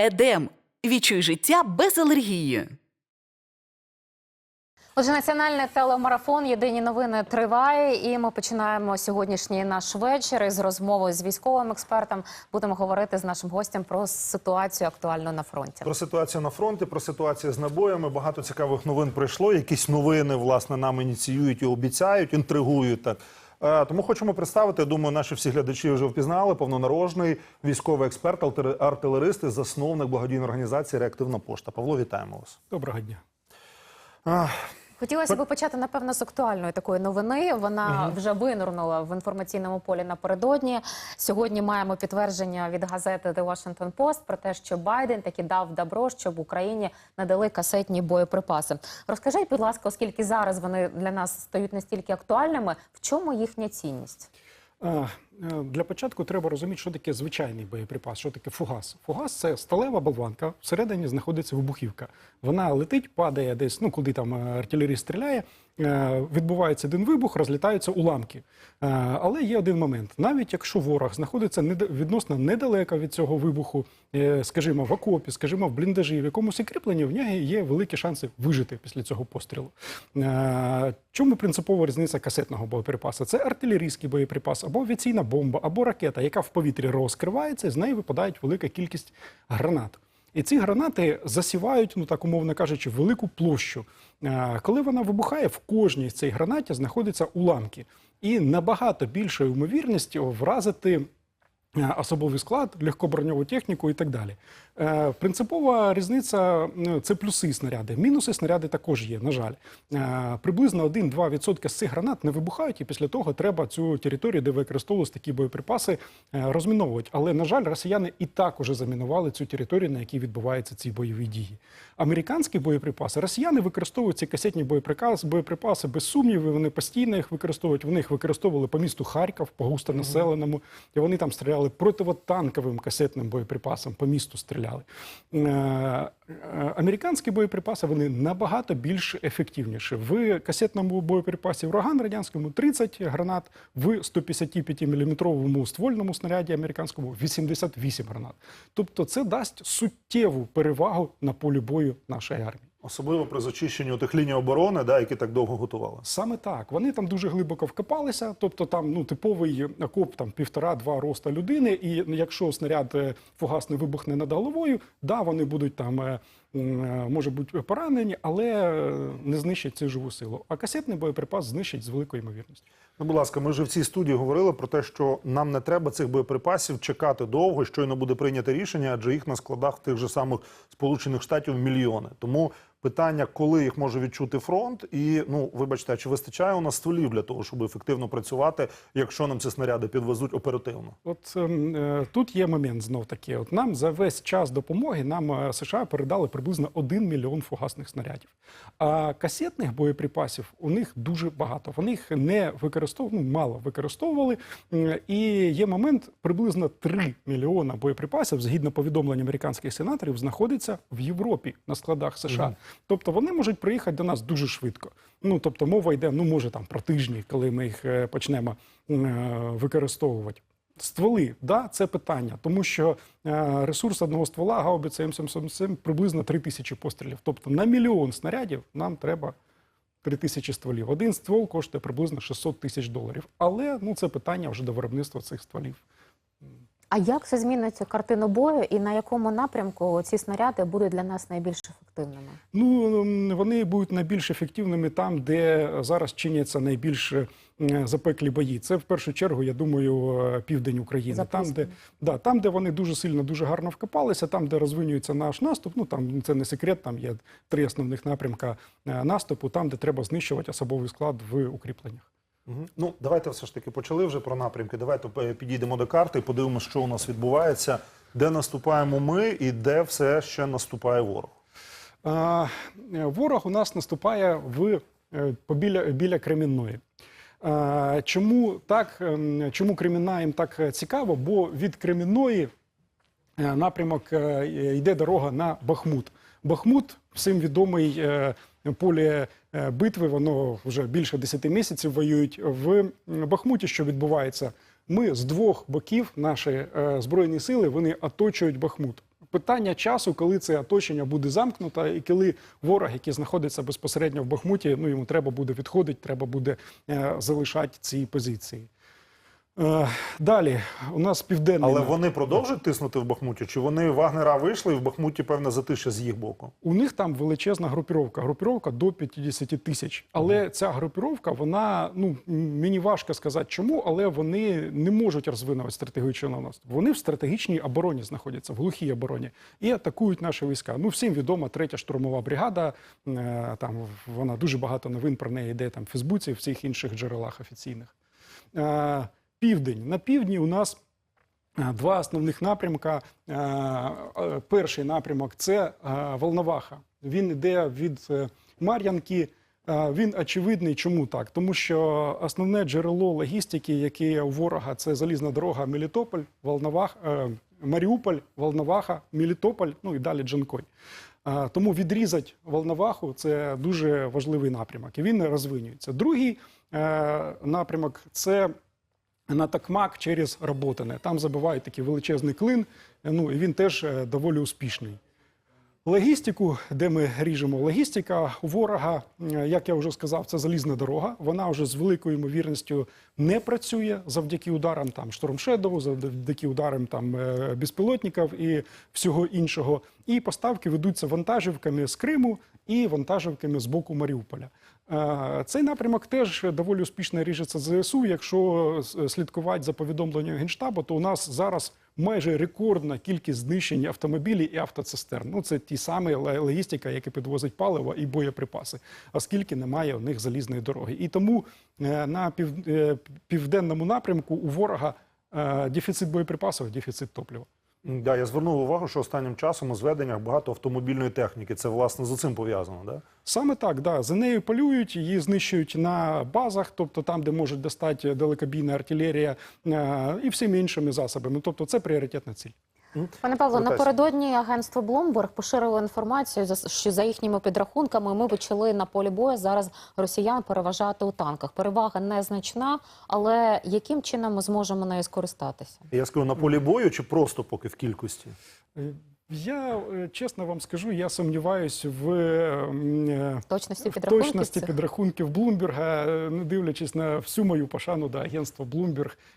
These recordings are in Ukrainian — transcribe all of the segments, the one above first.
Едем. Відчуй життя без алергії. Отже, національний телемарафон Єдині новини триває, і ми починаємо сьогоднішній наш вечір із розмови з військовим експертом. Будемо говорити з нашим гостем про ситуацію актуальну на фронті. Про ситуацію на фронті, про ситуацію з набоями. Багато цікавих новин прийшло. Якісь новини власне нам ініціюють і обіцяють, інтригують так. Е, Тому хочемо представити. я Думаю, наші всі глядачі вже впізнали. Повнонарожний військовий експерт, артиле- артилерист і засновник благодійної організації Реактивна пошта. Павло, вітаємо вас. Доброго дня. Хотілося б почати напевно з актуальної такої новини. Вона вже винурнула в інформаційному полі напередодні. Сьогодні маємо підтвердження від газети The Washington Post про те, що Байден таки дав добро, щоб Україні надали касетні боєприпаси. Розкажіть, будь ласка, оскільки зараз вони для нас стають настільки актуальними, в чому їхня цінність? Е, Для початку треба розуміти, що таке звичайний боєприпас, що таке фугас. Фугас це сталева болванка, всередині знаходиться вибухівка. Вона летить, падає десь, ну куди там е, артилеріст стріляє. е, Відбувається один вибух, розлітаються уламки. Але є один момент: навіть якщо ворог знаходиться відносно недалеко від цього вибуху, скажімо, в окопі, скажімо, в бліндажі, в якомусь укріпленні, в нього є великі шанси вижити після цього пострілу. Чому принципова різниця касетного боєприпасу? Це артилерійський боєприпас, або авіаційна бомба, або ракета, яка в повітрі розкривається, і з неї випадає велика кількість гранат. І ці гранати засівають, ну так умовно кажучи, велику площу. Е, Коли вона вибухає, в кожній з цих гранатів знаходяться уламки. І набагато більшою ймовірність вразити е, особовий склад, легкоброньову техніку і так далі. Е, Принципова різниця це плюси снаряди. Мінуси снаряди також є, на жаль. Е, Приблизно 1-2% з цих гранат не вибухають, і після того треба цю територію, де використовувалися такі боєприпаси, е, розміновувати. Але, на жаль, росіяни і так уже замінували цю територію, на якій відбуваються ці бойові дії. Американські боєприпаси, росіяни використовують ці касетні боєприпаси, без сумнівів, вони постійно їх використовують. Вони їх використовували по місту Харків, по густонаселеному, і вони там стріляли противотанковим касетним боєприпасом, по місту стріляли. Е, е, Американські боєприпаси вони набагато більш ефективніші. В касетному боєприпасі «Ураган» радянському 30 гранат, в 155 мм ствольному снаряді американському 88 гранат. Тобто це дасть суттєву перевагу на полі бою нашої армії. Особливо при зачищенні тих ліній оборони, да, які так довго готували. Саме так. Вони там дуже глибоко вкопалися. Тобто там ну типовий окоп там півтора-два роста людини. І якщо снаряд е, фугасний вибухне над головою, да, вони будуть там. е, е, Може бути поранені, але не знищать цю живу силу. А касетний боєприпас знищить з великою ймовірністю. Ну, будь ласка, ми вже в цій студії говорили про те, що нам не треба цих боєприпасів чекати довго, щойно буде прийнято рішення, адже їх на складах тих же самих Сполучених Штатів мільйони. Тому питання, коли їх може відчути фронт, і ну вибачте, чи вистачає у нас стволів для того, щоб ефективно працювати, якщо нам ці снаряди підвезуть оперативно? От ем, е, тут є момент знов таки. От нам за весь час допомоги нам е, США передали приблизно 1 мільйон фугасних снарядів. А касетних боєприпасів у них дуже багато. Вони їх не використовували, ну, мало використовували. І є момент, приблизно 3 мільйона боєприпасів, згідно повідомлень американських сенаторів, знаходиться в Європі на складах США. Тобто вони можуть приїхати до нас дуже швидко. Ну тобто мова йде, ну може там про тижні, коли ми їх е, почнемо е, використовувати. Стволи, да, це питання, тому що е, ресурс одного ствола гаубиця М777 приблизно 3 тисячі пострілів. Тобто на мільйон снарядів нам треба 3 тисячі стволів. Один ствол коштує приблизно 600 тисяч доларів. Але ну це питання вже до виробництва цих стволів. А як це змінить картину бою, і на якому напрямку ці снаряди будуть для нас найбільш ефективними? Ну вони будуть найбільш ефективними там, де зараз чиняться найбільш е, запеклі бої. Це в першу чергу, я думаю, е, південь України. Там, де да, там, де вони дуже сильно, дуже гарно вкопалися, там, де розвинюється наш наступ. Ну там це не секрет. Там є три основних напрямка е, наступу, там, де треба знищувати особовий склад в укріпленнях. Ну, давайте все ж таки почали вже про напрямки. Давайте е, підійдемо до карти подивимося, що у нас відбувається, де наступаємо ми і де все ще наступає ворог. А, е, Ворог у нас наступає в е, побіля біля Кремінної. А, Чому так? ем, Чому Кремінна їм так цікаво? Бо від Кремінної напрямок йде дорога на Бахмут. Бахмут всім відомий поле е, битви. Воно вже більше 10 місяців воюють в Бахмуті. Що відбувається? Ми з двох боків наші е, збройні сили вони оточують Бахмут. питання часу, коли це оточення буде замкнуто, і коли ворог, який знаходиться безпосередньо в Бахмуті, ну йому треба буде відходити, треба буде е, залишати ці позиції. Е, далі у нас південний Але вони продовжують тиснути в Бахмуті? Чи вони Вагнера вийшли і в Бахмуті певне затишя з їх боку? У них там величезна групіровка, групіровка до 50 тисяч. Але ця групіровка, вона ну мені важко сказати, чому, але вони не можуть розвинути стратегічну наступ. Вони в стратегічній обороні знаходяться, в глухій обороні, і атакують наші війська. Ну всім відома третя штурмова бригада. е, Там вона дуже багато новин про неї йде там в Фейсбуці, в всіх інших джерелах офіційних. Південь на півдні у нас Е, Два основних напрямка. Е, е, Перший напрямок це Волноваха. Він йде від Мар'янки. Він очевидний. Чому так? Тому що основне джерело логістики, яке є у ворога, це залізна дорога Мелітополь, Волновах, Маріуполь, Волноваха, Мелітополь, ну і далі Джанкой. Тому відрізати Волноваху це дуже важливий напрямок, і він розвинюється. Другий напрямок це на Такмак через Роботине. Там забивають такий величезний клин, ну і він теж е, доволі успішний. Логістику, де ми ріжемо логістика ворога, е, як я вже сказав, це залізна дорога. Вона вже з великою ймовірністю не працює завдяки ударам там Shadow, завдяки ударам там е, безпілотників і всього іншого. І поставки ведуться вантажівками з Криму і вантажівками з боку Маріуполя. Е, Цей напрямок теж доволі успішно ріжеться ЗСУ. Якщо слідкувати за повідомленням Генштабу, то у нас зараз майже рекордна кількість знищень автомобілів і автоцистерн. Ну це ті самі логістика, які підвозить паливо і боєприпаси, оскільки немає у них залізної дороги. І тому е, на пів, е, південному напрямку у ворога е, дефіцит боєприпасів, дефіцит топлива. Да, я звернув увагу, що останнім часом у зведеннях багато автомобільної техніки. Це власне з цим пов'язано. Да? Саме так, да. За нею полюють, її знищують на базах, тобто там, де можуть достати далекобійна артилерія е, і всіми іншими засобами. Тобто це пріоритетна ціль. Пане Павло, напередодні агентство Bloomberg поширило інформацію, за- що за їхніми підрахунками ми почали на полі бою зараз росіян переважати у танках. Перевага незначна, але яким чином ми зможемо нею скористатися? Я скажу на полі бою чи просто поки в кількості? Е, Я е, чесно вам скажу, я сумніваюсь в, е, точності в підрахунків точності підрахунків Блумберга, е, не дивлячись на всю мою пошану до агентства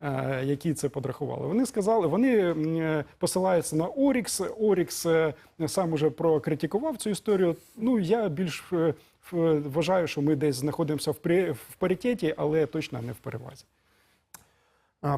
е, які це подрахували. Вони сказали, вони е, посилаються на Орікс. Орікс е, сам уже прокритикував цю історію. Ну я більш е, вважаю, що ми десь знаходимося в паритеті, але точно не в перевазі.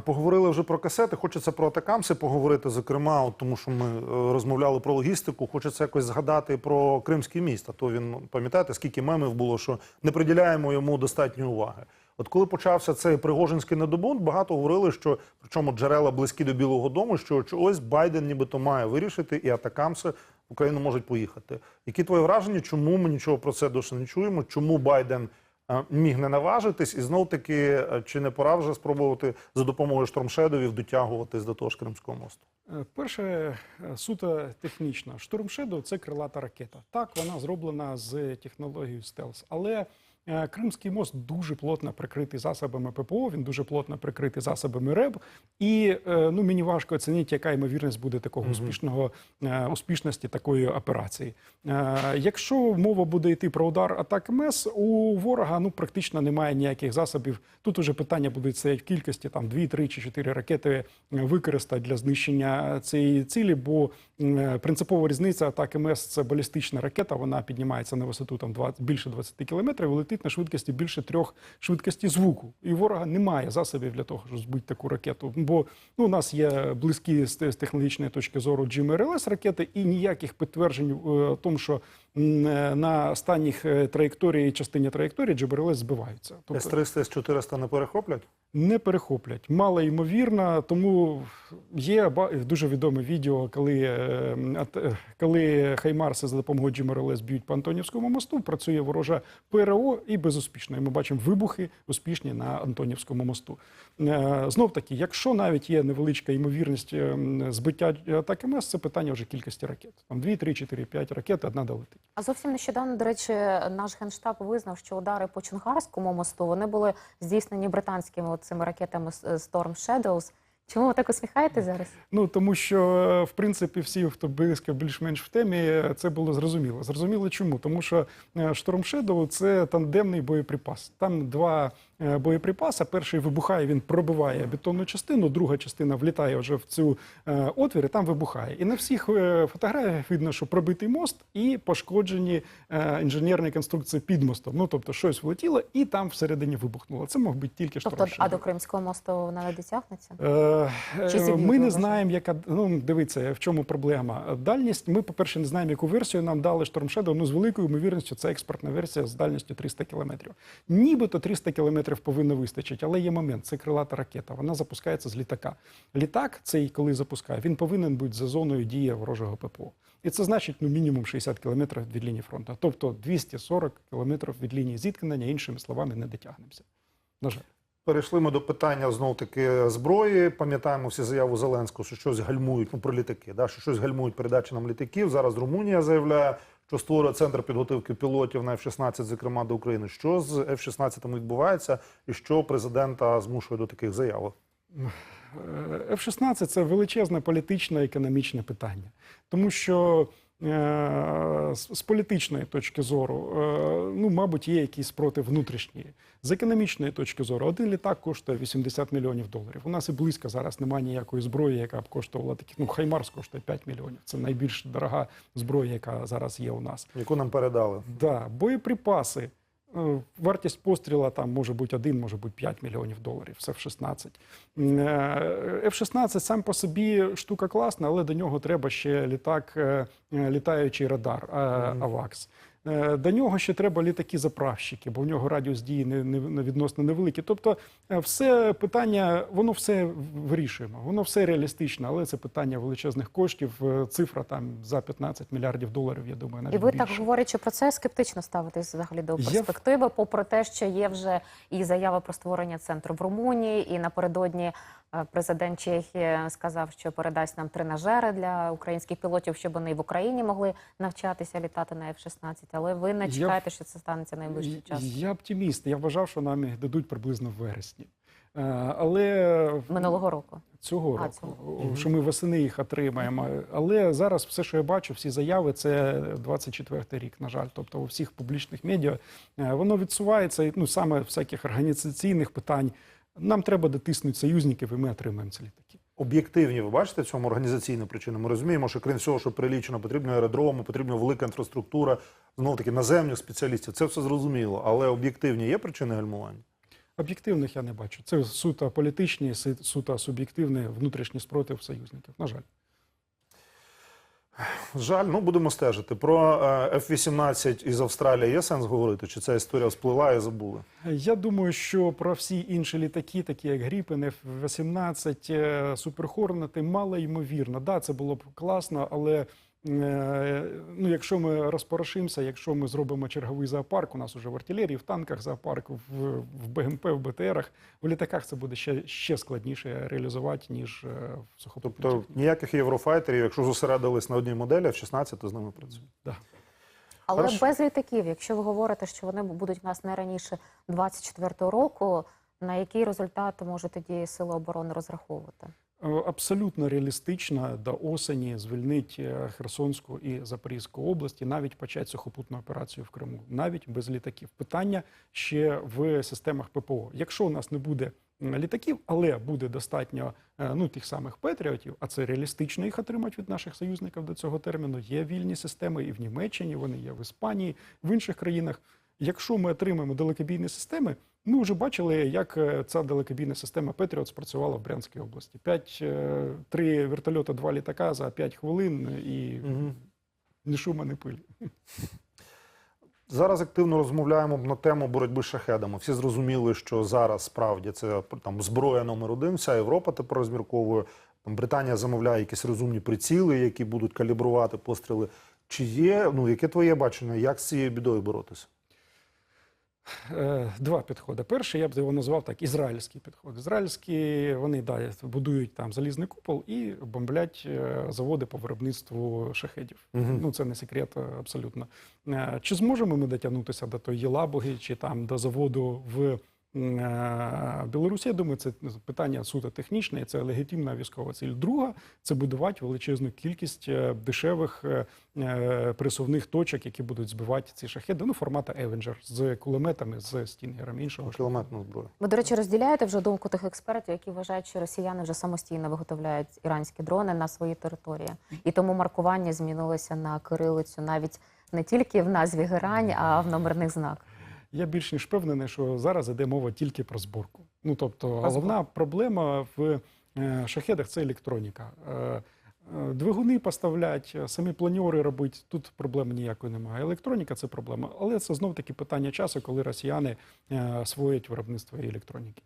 Поговорили вже про касети. Хочеться про атакамси поговорити, зокрема, от тому що ми е, розмовляли про логістику. Хочеться якось згадати про Кримський міст. А то він пам'ятаєте, скільки мемів було, що не приділяємо йому достатньо уваги. От коли почався цей Пригожинський недобунт, багато говорили, що причому джерела близькі до Білого Дому, що, ось Байден нібито має вирішити, і атакамси в Україну можуть поїхати. Які твої враження? Чому ми нічого про це досі не чуємо? Чому Байден міг не наважитись, і знов таки, е, чи не пора вже спробувати за допомогою штормшедовів дотягуватись до того ж Кримського мосту? Е, Перше, е, суто технічно. Штурм – це крилата ракета. Так, вона зроблена з технологією стелс, але е, Кримський мост дуже плотно прикритий засобами ППО, він дуже плотно прикритий засобами РЕБ. І е, ну, мені важко оцінити, яка ймовірність буде такого успішного е, успішності такої операції. Е, Якщо мова буде йти про удар атак МС, у ворога ну практично немає ніяких засобів. Тут уже питання будуть стоять в кількості там 2, 3 чи 4 ракети е, використати для знищення цієї цілі, бо принципова різниця атаки МС це балістична ракета. Вона піднімається на висоту там 20, більше 20 кілометрів, летить на швидкості більше трьох швидкості звуку. І ворога немає засобів для того, щоб збити таку ракету. Бо ну, у нас є близькі з, технологічної точки зору GMRLS ракети, і ніяких підтверджень е, тому, що е, на останніх е, траєкторії частині траєкторії GMRLS збиваються. Тобто С-300, С-400 не перехоплять? не перехоплять. Мало ймовірно, тому є дуже відоме відео, коли, коли Хаймарси за допомогою GMRLS б'ють по Антонівському мосту, працює ворожа ПРО і безуспішно. І ми бачимо вибухи успішні на Антонівському мосту. Е, Знов таки, якщо навіть є невеличка ймовірність е, збиття атаки МС, це питання вже кількості ракет. Там 2, 3, 4, 5 ракет, одна долетить. А зовсім нещодавно, до речі, наш генштаб визнав, що удари по Чонгарському мосту вони були здійснені британськими цими ракетами Storm Shadows. Чому ви так усміхаєтесь зараз? Ну тому що е, в принципі всі, хто близько більш-менш в темі, е, це було зрозуміло. Зрозуміло чому? Тому що е, Storm Shadow – це тандемний боєприпас. Там два е, боєприпаси. Перший вибухає, він пробиває бетонну частину, друга частина влітає вже в цю е, отвір і там вибухає. І на всіх е, фотографіях видно, що пробитий мост і пошкоджені е, інженерні конструкції під мостом. Ну тобто щось влетіло і там всередині вибухнуло. Це мог бути тільки Тобто, а до Кримського мосту вона не дотягнеться? Е, Чи Ми не знаємо, яка ну дивіться, в чому проблема. Дальність. Ми, по-перше, не знаємо, яку версію нам дали Storm Shadow, Ну з великою ймовірністю це експортна версія з дальністю 300 кілометрів. Нібито 300 кілометрів повинно вистачити, але є момент. Це крилата ракета. Вона запускається з літака. Літак, цей коли запускає, він повинен бути за зоною дії ворожого ППО. І це значить ну мінімум 60 кілометрів від лінії фронту. Тобто 240 кілометрів від лінії зіткнення, іншими словами, не дотягнемося. На жаль. Перейшли ми до питання знов таки зброї. Пам'ятаємо всі заяву Зеленського, що щось гальмують ну про літаки. Да, що щось гальмують передачі нам літаків. Зараз Румунія заявляє, що створює центр підготовки пілотів на F-16, зокрема до України. Що з F-16 відбувається, і що президента змушує до таких заяв? Е, F-16 – це величезне політичне економічне питання, тому що з з політичної точки зору, е, ну, мабуть, є якісь спротив внутрішньої, З економічної точки зору, один літак коштує 80 мільйонів доларів. У нас і близько зараз немає ніякої зброї, яка б коштувала такі. Ну, Хаймарс коштує 5 мільйонів. Це найбільш дорога зброя, яка зараз є у нас. Яку нам передали? Да, боєприпаси. Е, Вартість постріла там може бути 1, може бути 5 мільйонів доларів. Це F-16. Е, F-16 сам по собі штука класна, але до нього треба ще літак, е, літаючий радар АВАКС. До нього ще треба літаки-заправщики, бо в нього радіус дії не, не, не відносно невеликий. Тобто, е, все питання, воно все вирішуємо, воно все реалістично, але це питання величезних коштів. Е, Цифра там за 15 мільярдів доларів, я думаю, навіть І ви більше. так говорячи про це, скептично ставитесь взагалі до Я перспективи, попри те, що є вже і заява про створення центру в Румунії, і напередодні е, президент Чехії сказав, що передасть нам тренажери для українських пілотів, щоб вони в Україні могли навчатися літати на F-16. Але ви не Я що це станеться найближчим часом? Я оптиміст. Я вважав, що нам їх дадуть приблизно в вересні. Е, Але Минулого року. цього А, року, цього. що ми восени їх отримаємо. Але зараз все, що я бачу, всі заяви, це 24-й рік, на жаль. Тобто у всіх публічних медіа е, воно відсувається, ну саме всяких організаційних питань. Нам треба дотиснути союзників, і ми отримаємо ці літаки. Об'єктивні, ви бачите в цьому організаційну причину. Ми розуміємо, що крім всього, що прилічено, потрібно аеродрому, потрібна велика інфраструктура, знову таки наземних спеціалістів. Це все зрозуміло, але об'єктивні є причини гальмування. Об'єктивних я не бачу. Це суто політичні, суто суб'єктивний внутрішній спротив союзників. На жаль. Жаль, ну будемо стежити. Про е, F-18 із Австралії є сенс говорити? Чи ця історія спливає і забули? Я думаю, що про всі інші літаки, такі як Гріпен, F-18, Суперхорнати, Суперхорнети, мало ймовірно. Да, це було б класно, але е, ну, якщо ми розпорошимося, якщо ми зробимо черговий зоопарк, у нас уже в артилерії, в танках зоопарк, в, в БМП, в БТРах, в літаках це буде ще, ще складніше реалізувати, ніж е, в сухопутних. Тобто ніяких єврофайтерів, якщо зосередились на одній моделі, F-16, то з ними працюють. Да. Але Хорошо. без літаків, якщо ви говорите, що вони будуть у нас не раніше 24-го року, на який результат може тоді сили оборони розраховувати? Е, Абсолютно реалістично до осені звільнить е, Херсонську і Запорізьку області, навіть почати сухопутну операцію в Криму, навіть без літаків. Питання ще в системах ППО. Якщо у нас не буде літаків, але буде достатньо е, ну тих самих патріотів, а це реалістично їх отримати від наших союзників до цього терміну. Є вільні системи і в Німеччині, вони є в Іспанії, в інших країнах. Якщо ми отримаємо далекобійні системи, ми вже бачили, як е, ця далекобійна система Петріот спрацювала в Брянській області. П'ять, е, три вертольоти, два літака за п'ять хвилин і ні шума, ні пилі. Зараз активно розмовляємо на тему боротьби з шахедами. Всі зрозуміли, що зараз справді це там зброя номер один. Вся Європа тепер розмірковує. Там Британія замовляє якісь розумні приціли, які будуть калібрувати постріли. Чи є ну яке твоє бачення, як з цією бідою боротися? Е, Два підходи. Перший я б його назвав так: ізраїльський підход. Ізраїльські вони да, будують там залізний купол і бомблять е, заводи по виробництву шахедів. Угу. Ну це не секрет абсолютно. Е, Чи зможемо ми дотягнутися до тої Єлабуги, чи там до заводу в е, Білорусі. Я думаю, це питання суто технічне, і це легітимна військова ціль. Друга це будувати величезну кількість е, дешевих е, присувних точок, які будуть збивати ці шахеди. Ну, формату Avenger з кулеметами, з стінгерами іншого. ж. Кілометну зброю. Ви, до речі, розділяєте вже думку тих експертів, які вважають, що росіяни вже самостійно виготовляють іранські дрони на своїй території, і тому маркування змінилося на кирилицю навіть не тільки в назві герань, а в номерних знаках. Я більш ніж впевнений, що зараз іде мова тільки про зборку. Ну тобто, головна проблема в е, шахедах це електроніка. Е, е, Двигуни поставлять, самі планьори робити, тут проблеми ніякої немає. Електроніка це проблема. Але це знов таки питання часу, коли росіяни освоять виробництво електроніки.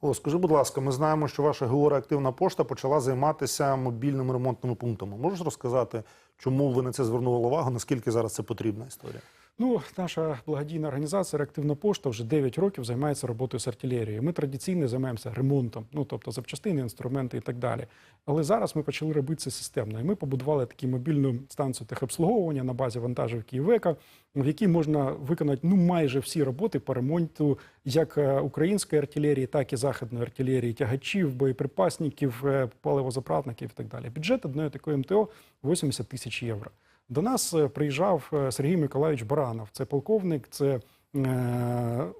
О, скажи, будь ласка, ми знаємо, що ваша геореактивна пошта почала займатися мобільними ремонтними пунктами. Можеш розказати, чому ви на це звернули увагу? Наскільки зараз це потрібна історія? Ну, наша благодійна організація Реактивна пошта вже 9 років займається роботою з артилерією. Ми традиційно займаємося ремонтом, ну тобто запчастини, інструменти і так далі. Але зараз ми почали робити це системно. І ми побудували таку мобільну станцію техобслуговування на базі вантажівки Івека, в якій можна виконати ну майже всі роботи по ремонту як е, української артилерії, так і західної артилерії, тягачів, боєприпасників, е, паливозаправників і так далі. Бюджет одної такої МТО 80 тисяч євро. До нас е, приїжджав е, Сергій Миколаївич Баранов. Це полковник, це е,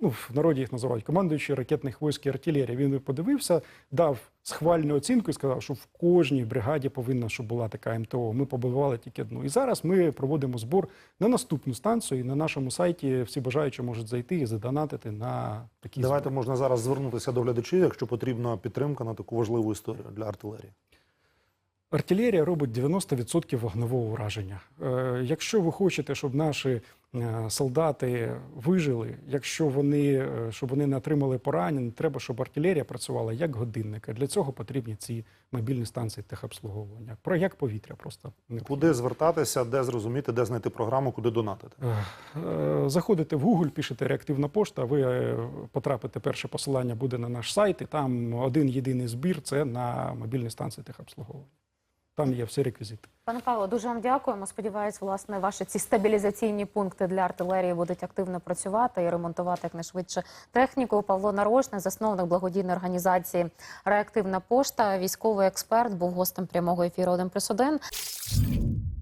ну, в народі їх називають командуючий ракетних військ і артилерії. Він подивився, дав схвальну оцінку і сказав, що в кожній бригаді повинна щоб була така МТО. Ми побудували тільки одну. І зараз ми проводимо збор на наступну станцію. І на нашому сайті всі бажаючі можуть зайти і задонатити на такі Давайте збори. можна зараз звернутися до глядачів, якщо потрібна підтримка на таку важливу історію для артилерії. Артилерія робить 90% вогневого ураження. Е, якщо ви хочете, щоб наші е, солдати вижили, якщо вони, е, щоб вони не отримали поранень, треба, щоб артилерія працювала як годинник. А Для цього потрібні ці мобільні станції техобслуговування. Про як повітря просто. Куди звертатися, де зрозуміти, де знайти програму, куди донатити? Заходите в Google, пишете реактивна пошта. Ви потрапите. Перше посилання буде на наш сайт, і там один єдиний збір це на мобільні станції техобслуговування. Там є всі реквізити. Пане Павло, дуже вам дякуємо. Сподіваюсь, власне, ваші ці стабілізаційні пункти для артилерії будуть активно працювати і ремонтувати якнайшвидше техніку. Павло Нарожне, засновник благодійної організації Реактивна пошта, військовий експерт, був гостем прямого ефіру 1+,1.